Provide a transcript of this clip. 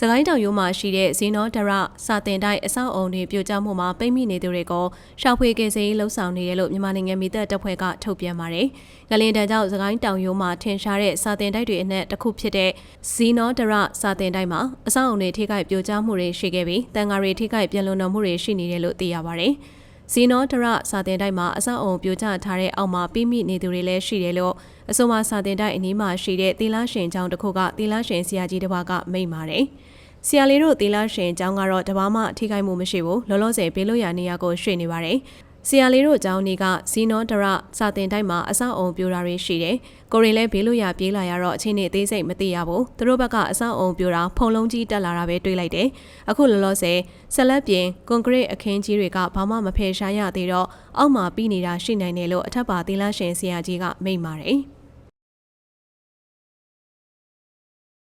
စကိုင်းတောင်ရိုးမှာရှိတဲ့ဇီနောဒရစာတင်တိုက်အဆောက်အုံတွေပြိုကျမှုမှာပိတ်မိနေသူတွေကိုရှာဖွေကယ်ဆယ်ရေးလှုပ်ဆောင်နေတယ်လို့မြန်မာနိုင်ငံမိသက်တပ်ဖွဲ့ကထုတ်ပြန်ပါတယ်။ငလင်တန်ကြောင့်စကိုင်းတောင်ရိုးမှာထင်ရှားတဲ့စာတင်တိုက်တွေအနက်တစ်ခုဖြစ်တဲ့ဇီနောဒရစာတင်တိုက်မှာအဆောက်အုံတွေထိခိုက်ပြိုကျမှုတွေရှိခဲ့ပြီးတန်ဃာတွေထိခိုက်ပြန်လုံတော်မှုတွေရှိနေတယ်လို့သိရပါတယ်။ ဇီနောဒရစာတင်တိုက်မှာအဆောက်အုံပြိုကျထားတဲ့အောက်မှာပိမိနေသူတွေလည်းရှိတယ်လို့အဆိုပါစာတင်တိုက်အနီးမှာရှိတဲ့သီလရှင်ကျောင်းတစ်ခုကသီလရှင်ဆရာကြီးတစ်ပါးကမိန့်ပါတယ်။ဆရာလေးတို့သီလရှင်ကျောင်းကတော့တဘာမှထိခိုက်မှုမရှိဘူးလောလောဆယ်ဘေးလို့ရနေရကိုရွှေ့နေပါတယ်။ ဆရာလေးတို့အကြောင်းတွေကဇီနောဒရစာတင်တိုက်မှာအဆောက်အုံပြိုတာတွေရှိတယ်။ကိုရင်လည်းဘေးလို့ရပြေးလာရတော့အချင်းနေသေးစိတ်မသိရဘူး။သူတို့ဘက်ကအဆောက်အုံပြိုတာဖုံလုံးကြီးတက်လာတာပဲတွေးလိုက်တယ်။အခုလောလောဆယ်ဆက်လက်ပြင်ကွန်ကရစ်အခင်းကြီးတွေကဘာမှမဖယ်ရှားရသေးတော့အောက်မှာပြီးနေတာရှိနိုင်တယ်လို့အထက်ပါသီလရှင်ဆရာကြီးကမိန့်ပါတယ်။